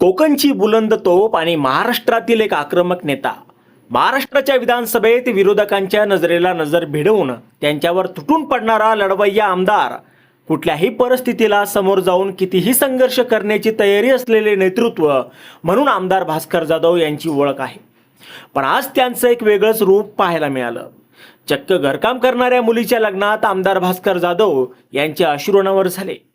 कोकणची बुलंद तोप आणि महाराष्ट्रातील एक आक्रमक नेता. महाराष्ट्राच्या विधानसभेत विरोधकांच्या नजरेला नजर भिडवून त्यांच्यावर तुटून पडणारा लढवय्या आमदार कुठल्याही परिस्थितीला समोर जाऊन कितीही संघर्ष करण्याची तयारी असलेले नेतृत्व म्हणून आमदार भास्कर जाधव यांची ओळख आहे. पण आज त्यांचं एक वेगळंच रूप पाहायला मिळालं. चक्क घरकाम करणाऱ्या मुलीच्या लग्नात आमदार भास्कर जाधव यांचे अश्रुनावर झाले.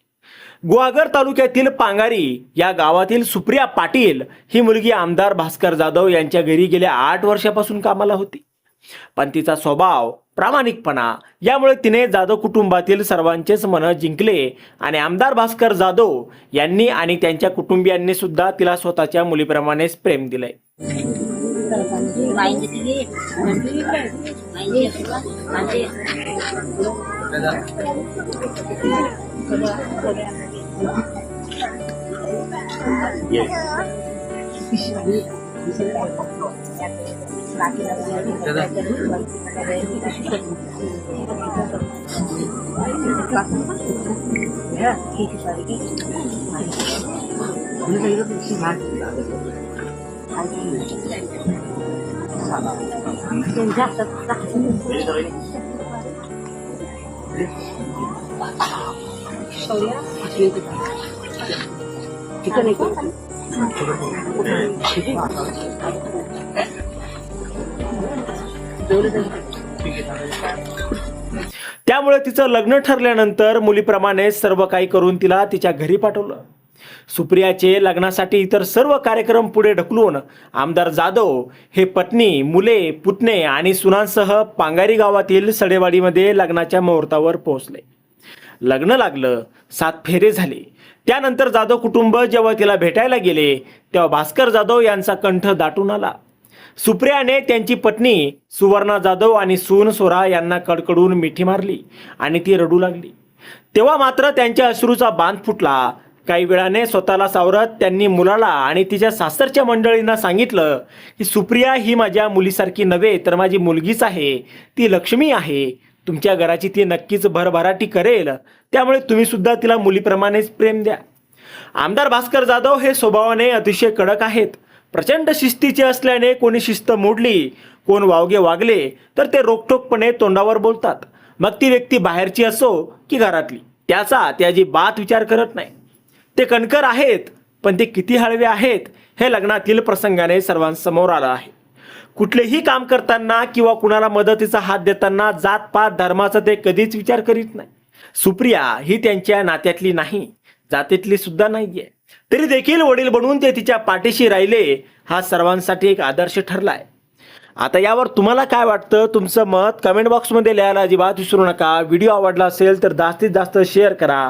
ग्वागर तालुक्यातील पांगारी या गावातील सुप्रिया पाटील ही मुलगी आमदार भास्कर जाधव यांच्या घरी गेल्या आठ वर्षापासून कामाला होती. पण तिचा स्वभाव प्रामाणिकपणा यामुळे तिने जाधव कुटुंबातील सर्वांचेच मन जिंकले आणि आमदार भास्कर जाधव यांनी आणि त्यांच्या कुटुंबियांनी सुद्धा तिला स्वतःच्या मुलीप्रमाणेच प्रेम दिलंय. 也。现在。你这一个不吃饭？还是？你家的？你家的？त्यामुळे तिचं लग्न ठरल्यानंतर मुलीप्रमाणे सर्व काही करून तिला तिच्या घरी पाठवलं. सुप्रियाचे लग्नासाठी इतर सर्व कार्यक्रम पुढे ढकलून आमदार जाधव हे पत्नी मुले पुतणे आणि सुनांसह पांगारी गावातील सडेवाडीमध्ये लग्नाच्या मुहूर्तावर पोहोचले. लग्न लागलं सात फेरे झाले. त्यानंतर जाधव कुटुंब जेव्हा तिला भेटायला गेले तेव्हा भास्कर जाधव यांचा कंठ दाटून आला. सुप्रियाने त्यांची पत्नी सुवर्णा जाधव आणि सून सोरा यांना कडकडून मिठी मारली आणि ती रडू लागली. तेव्हा मात्र त्यांच्या अश्रूचा बांध फुटला काही वेळाने स्वतःला सावरत त्यांनी मुलाला आणि तिच्या सासरच्या मंडळींना सांगितलं की सुप्रिया ही माझ्या मुलीसारखी नव्हे तर माझी मुलगीच आहे. ती लक्ष्मी आहे. तुमच्या घराची ती नक्कीच भरभराटी करेल. त्यामुळे तुम्ही सुद्धा तिला मुलीप्रमाणेच प्रेम द्या. आमदार भास्कर जाधव हे स्वभावाने अतिशय कडक आहेत. प्रचंड शिस्तीचे असल्याने कोणी शिस्त मोडली कोण वावगे वागले तर ते रोखठोकपणे तोंडावर बोलतात. मग ती व्यक्ती बाहेरची असो की घरातली. त्याचा त्याची बात विचार करत नाही. ते कणकर आहेत पण ते किती हळवे आहेत हे लग्नातील प्रसंगाने सर्वांसमोर आलं आहे. कुठलेही काम करताना किंवा कुणाला मदतीचा हात देताना जात पात धर्माचा ते कधीच विचार करीत नाही. सुप्रिया ही त्यांच्या नात्यातली नाही जातीतली सुद्धा नाहीये. तरी देखील वडील बनून ते तिच्या पाठीशी राहिले हा सर्वांसाठी एक आदर्श ठरलाय. आता यावर तुम्हाला काय वाटतं? तुमचं मत कमेंट बॉक्समध्ये लिहायला अजिबात विसरू नका. व्हिडिओ आवडला असेल तर जास्तीत जास्त शेअर करा.